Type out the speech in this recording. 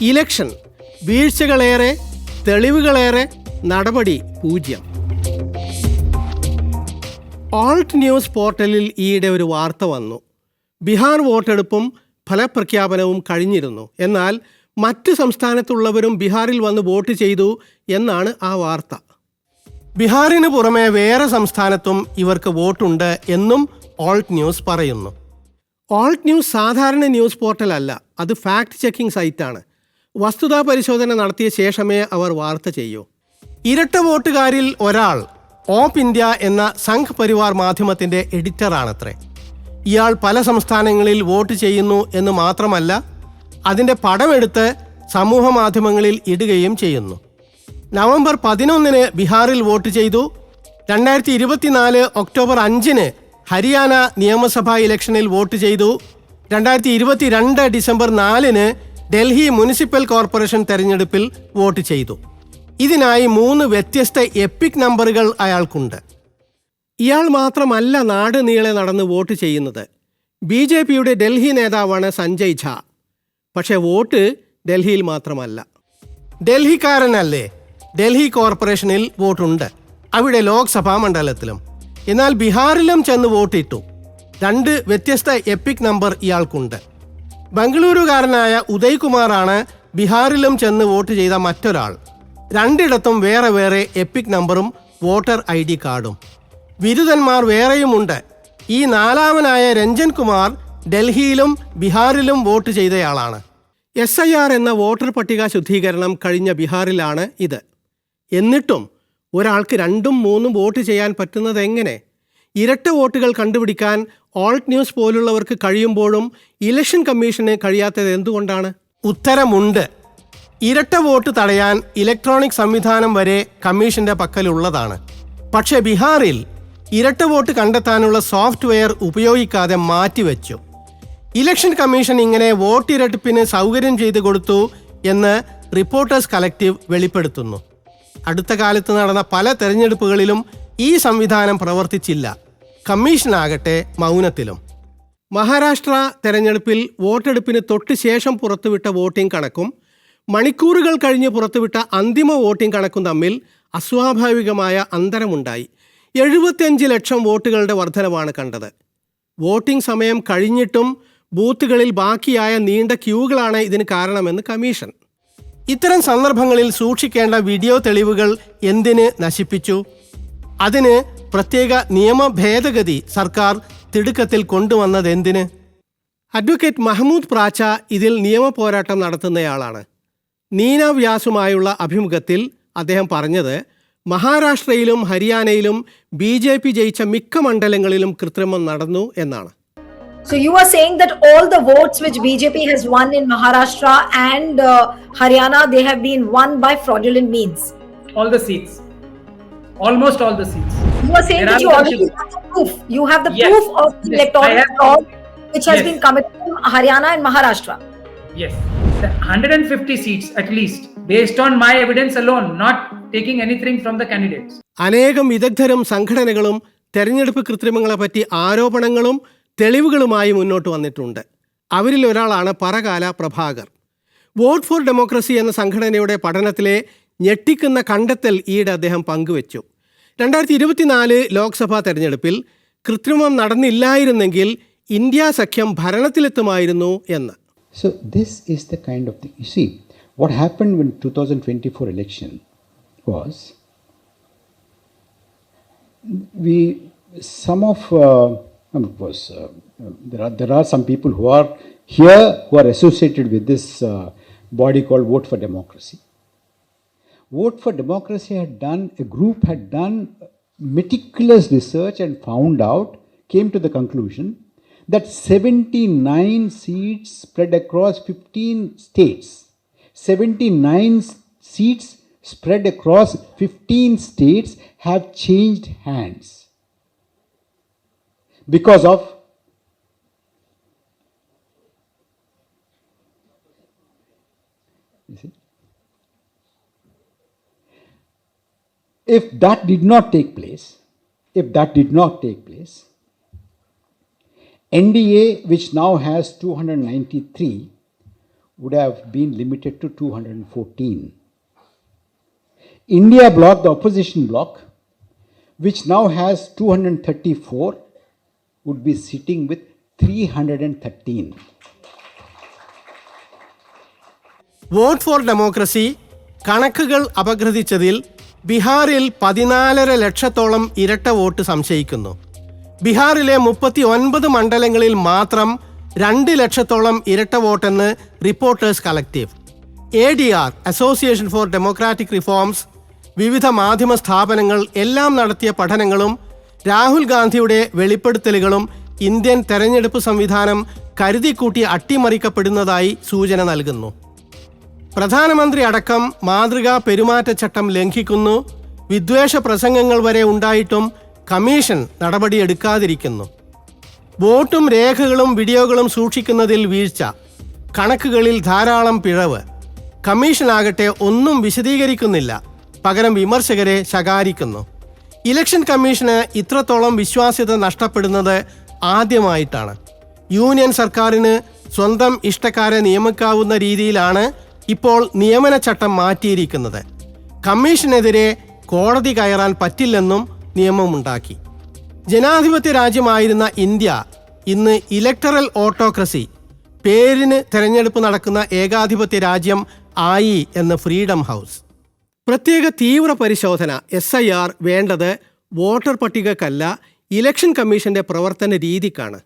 Election. വീഴ്ചകളേറെ തെളിവുകളേറെ നടപടി പൂജ്യം. Alt news പോർട്ടലിൽ ഈയിടെ ഒരു വാർത്ത വന്നു. ബീഹാർ വോട്ടെടുപ്പും ഫലപ്രഖ്യാപനവും കഴിഞ്ഞിരുന്നു. എന്നാൽ മറ്റ് സംസ്ഥാനത്തുള്ളവരും ബീഹാറിൽ വന്ന് വോട്ട് ചെയ്തു എന്നാണ് ആ വാർത്ത. ബീഹാറിന് പുറമെ വേറെ സംസ്ഥാനത്തും ഇവർക്ക് വോട്ടുണ്ട് എന്നും ഓൾട്ട് ന്യൂസ് പറയുന്നു. ഓൾട്ട് ന്യൂസ് സാധാരണ ന്യൂസ് പോർട്ടലല്ല. അത് ഫാക്ട് ചെക്കിംഗ് സൈറ്റാണ്. വസ്തുതാ പരിശോധന നടത്തിയ ശേഷമേ അവർ വാർത്ത ചെയ്യൂ. ഇരട്ട വോട്ടുകാരിൽ ഒരാൾ ഓപ്പ് ഇന്ത്യ എന്ന സംഘ് പരിവാർ മാധ്യമത്തിന്റെ എഡിറ്ററാണത്രേ. ഇയാൾ പല സംസ്ഥാനങ്ങളിൽ വോട്ട് ചെയ്യുന്നു എന്ന് മാത്രമല്ല അതിന്റെ പടമെടുത്ത് സമൂഹ മാധ്യമങ്ങളിൽ ഇടുകയും ചെയ്യുന്നു. നവംബർ പതിനൊന്നിന് ബീഹാറിൽ വോട്ട് ചെയ്തു. രണ്ടായിരത്തി ഇരുപത്തിനാല് ഒക്ടോബർ അഞ്ചിന് ഹരിയാന നിയമസഭാ ഇലക്ഷനിൽ വോട്ട് ചെയ്തു. രണ്ടായിരത്തി ഇരുപത്തിരണ്ട് ഡിസംബർ നാലിന് ഡൽഹി മുനിസിപ്പൽ കോർപ്പറേഷൻ തെരഞ്ഞെടുപ്പിൽ വോട്ട് ചെയ്തു. ഇതിനായി മൂന്ന് വ്യത്യസ്ത എപ്പിക് നമ്പറുകൾ അയാൾക്കുണ്ട്. ഇയാൾ മാത്രമല്ല നാട് നീളെ നടന്ന് വോട്ട് ചെയ്യുന്നത്. ബി ജെ പിയുടെ ഡൽഹി നേതാവാണ് സഞ്ജയ് ഝാ. പക്ഷേ വോട്ട് ഡൽഹിയിൽ മാത്രമല്ല. ഡൽഹിക്കാരനല്ലേ? ഡൽഹി കോർപ്പറേഷനിൽ വോട്ടുണ്ട്. അവിടെ ലോക്സഭാ മണ്ഡലത്തിലും. എന്നാൽ ബീഹാറിലും ചെന്ന് വോട്ടിട്ടു. രണ്ട് വ്യത്യസ്ത എപ്പിക് നമ്പർ ഇയാൾക്കുണ്ട്. ബംഗളൂരുകാരനായ ഉദയ് കുമാറാണ് ബീഹാറിലും ചെന്ന് വോട്ട് ചെയ്ത മറ്റൊരാൾ. രണ്ടിടത്തും വേറെ വേറെ എപ്പിക് നമ്പറും വോട്ടർ ഐ ഡി കാർഡും. ബിരുദന്മാർ വേറെയുമുണ്ട്. ഈ നാലാമനായ രഞ്ജൻ കുമാർ ഡൽഹിയിലും ബീഹാറിലും വോട്ട് ചെയ്തയാളാണ്. എസ് ഐ ആർ എന്ന വോട്ടർ പട്ടിക ശുദ്ധീകരണം കഴിഞ്ഞ ബീഹാറിലാണ് ഇത്. എന്നിട്ടും ഒരാൾക്ക് രണ്ടും മൂന്നും വോട്ട് ചെയ്യാൻ പറ്റുന്നത് എങ്ങനെ ഇരട്ട വോട്ടുകൾ കണ്ടുപിടിക്കാൻ ഓൾട്ട് ന്യൂസ് പോലുള്ളവർക്ക് കഴിയുമ്പോഴും ഇലക്ഷൻ കമ്മീഷന് കഴിയാത്തത് എന്തുകൊണ്ടാണ്? ഉത്തരമുണ്ട്. ഇരട്ട വോട്ട് തടയാൻ ഇലക്ട്രോണിക് സംവിധാനം വരെ കമ്മീഷന്റെ പക്കലുള്ളതാണ്. പക്ഷേ ബീഹാറിൽ ഇരട്ട വോട്ട് കണ്ടെത്താനുള്ള സോഫ്റ്റ്വെയർ ഉപയോഗിക്കാതെ മാറ്റിവെച്ചു. ഇലക്ഷൻ കമ്മീഷൻ ഇങ്ങനെ വോട്ട് ഇരട്ടിപ്പിന് സൗകര്യം ചെയ്തു കൊടുത്തു എന്ന് റിപ്പോർട്ടേഴ്സ് കളക്റ്റീവ് വെളിപ്പെടുത്തുന്നു. അടുത്ത കാലത്ത് നടന്ന പല തെരഞ്ഞെടുപ്പുകളിലും ഈ സംവിധാനം പ്രവർത്തിച്ചില്ല. കമ്മീഷനാകട്ടെ മൗനത്തിലും. മഹാരാഷ്ട്ര തെരഞ്ഞെടുപ്പിൽ വോട്ടെടുപ്പിന് തൊട്ട് ശേഷം പുറത്തുവിട്ട വോട്ടിംഗ് കണക്കും മണിക്കൂറുകൾ കഴിഞ്ഞ് പുറത്തുവിട്ട അന്തിമ വോട്ടിംഗ് കണക്കും തമ്മിൽ അസ്വാഭാവികമായ അന്തരമുണ്ടായി. എഴുപത്തിയഞ്ച് ലക്ഷം വോട്ടുകളുടെ വർധനവാണ് കണ്ടത്. വോട്ടിംഗ് സമയം കഴിഞ്ഞിട്ടും ബൂത്തുകളിൽ ബാക്കിയായ നീണ്ട ക്യൂകളാണ് ഇതിന് കാരണമെന്ന് കമ്മീഷൻ. ഇത്തരം സന്ദർഭങ്ങളിൽ സൂക്ഷിക്കേണ്ട വീഡിയോ തെളിവുകൾ എന്തിന് നശിപ്പിച്ചു? അതിന് പ്രത്യേക നിയമ ഭേദഗതി സർക്കാർ തിടുക്കത്തിൽ കൊണ്ടുവന്നതെന്തിന് അഡ്വക്കേറ്റ് മഹമ്മൂദ് പ്രാച്ച ഇതിൽ നിയമ പോരാട്ടം നടത്തുന്നയാളാണ്. നീന വ്യാസുമായുള്ള അഭിമുഖത്തിൽ അദ്ദേഹം പറഞ്ഞത് മഹാരാഷ്ട്രയിലും ഹരിയാനയിലും ബി ജെ പി ജയിച്ച മിക്ക മണ്ഡലങ്ങളിലും കൃത്രിമം നടന്നു എന്നാണ്. So you are saying that all the votes which BJP has won in Maharashtra and uh, Haryana, they have been won by fraudulent means. all the seats. Almost all the seats You are saying There that you already have the proof. You have the Yes. proof of the Yes, electoral have- fraud which has Yes. been committed in Haryana and Maharashtra. yes the 150 seats at least based on my evidence alone not taking anything from the candidates അനേകം വിദഗ്ധരും സംഘടനകളും തെരഞ്ഞെടുപ്പ് കൃത്രിമങ്ങളെപ്പറ്റി ആരോപണങ്ങളും തെളിവുകളുമായി മുന്നോട്ട് വന്നിട്ടുണ്ട് അവരിൽ ഒരാളാണ് Parakala Prabhakar vote for democracy എന്ന സംഘടനയുടെ പഠനത്തിലെ ഞെട്ടിക്കുന്ന കണ്ടെത്തൽ ഈയിടെ അദ്ദേഹം പങ്കുവച്ചു. രണ്ടായിരത്തി ഇരുപത്തിനാല് ലോക്സഭാ തെരഞ്ഞെടുപ്പിൽ കൃത്രിമം നടന്നില്ലായിരുന്നെങ്കിൽ ഇന്ത്യ സഖ്യം ഭരണത്തിലെത്തുമായിരുന്നു എന്ന്. So this is the kind of you see what happen in two thousand twenty four election was we some of was there are some people who are here who are associated with this body call vote for democracy Vote for Democracy had done a group had done meticulous research and found out came to the conclusion that 79 seats spread across 15 states 79 seats spread across 15 states have changed hands because of You see? if that did not take place if that did not take place NDA, which now has 293, would have been limited to 214. India bloc, the opposition bloc, which now has 234, would be sitting with 313. Vote for democracy കണക്കുകൾ അപഗ്രഥിച്ചതിൽ ബീഹാറിൽ പതിനാലര ലക്ഷത്തോളം ഇരട്ട vote സംശയിക്കുന്നു. ബീഹാറിലെ മുപ്പത്തി ഒൻപത് മണ്ഡലങ്ങളിൽ മാത്രം രണ്ട് ലക്ഷത്തോളം ഇരട്ട വോട്ടെന്ന് reporters collective A D R association for democratic reforms വിവിധ മാധ്യമ സ്ഥാപനങ്ങൾ എല്ലാം നടത്തിയ പഠനങ്ങളും രാഹുൽ ഗാന്ധിയുടെ വെളിപ്പെടുത്തലുകളും ഇന്ത്യൻ തെരഞ്ഞെടുപ്പ് സംവിധാനം കരുതിക്കൂട്ടി അട്ടിമറിക്കപ്പെടുന്നതായി സൂചന നൽകുന്നു. പ്രധാനമന്ത്രി അടക്കം മാതൃകാ പെരുമാറ്റച്ചട്ടം ലംഘിക്കുന്നു. വിദ്വേഷ പ്രസംഗങ്ങൾ വരെ ഉണ്ടായിട്ടും കമ്മീഷൻ നടപടിയെടുക്കാതിരിക്കുന്നു. വോട്ടും രേഖകളും വീഡിയോകളും സൂക്ഷിക്കുന്നതിൽ വീഴ്ച. കണക്കുകളിൽ ധാരാളം പിഴവ്. കമ്മീഷനാകട്ടെ ഒന്നും വിശദീകരിക്കുന്നില്ല. പകരം വിമർശകരെ ശകാരിക്കുന്നു. ഇലക്ഷൻ കമ്മീഷന് ഇത്രത്തോളം വിശ്വാസ്യത നഷ്ടപ്പെടുന്നത് ആദ്യമായിട്ടാണ്. യൂണിയൻ സർക്കാരിന് സ്വന്തം ഇഷ്ടക്കാരെ നിയമിക്കാവുന്ന രീതിയിലാണ് ഇപ്പോൾ നിയമന ചട്ടം മാറ്റിയിരിക്കുന്നത്. കമ്മീഷനെതിരെ കോടതി കയറാൻ പറ്റില്ലെന്നും നിയമമുണ്ടാക്കി. ജനാധിപത്യ രാജ്യമായിരുന്ന ഇന്ത്യ ഇന്ന് ഇലക്ടറൽ ഓട്ടോക്രസി പേരിന് തെരഞ്ഞെടുപ്പ് നടക്കുന്ന ഏകാധിപത്യ രാജ്യം ആയി എന്ന് ഫ്രീഡം ഹൗസ് പ്രത്യേക തീവ്ര പരിശോധന എസ് ഐ ആർ വേണ്ടത് വോട്ടർ പട്ടികക്കല്ല ഇലക്ഷൻ കമ്മീഷന്റെ പ്രവർത്തന രീതിക്കാണ്.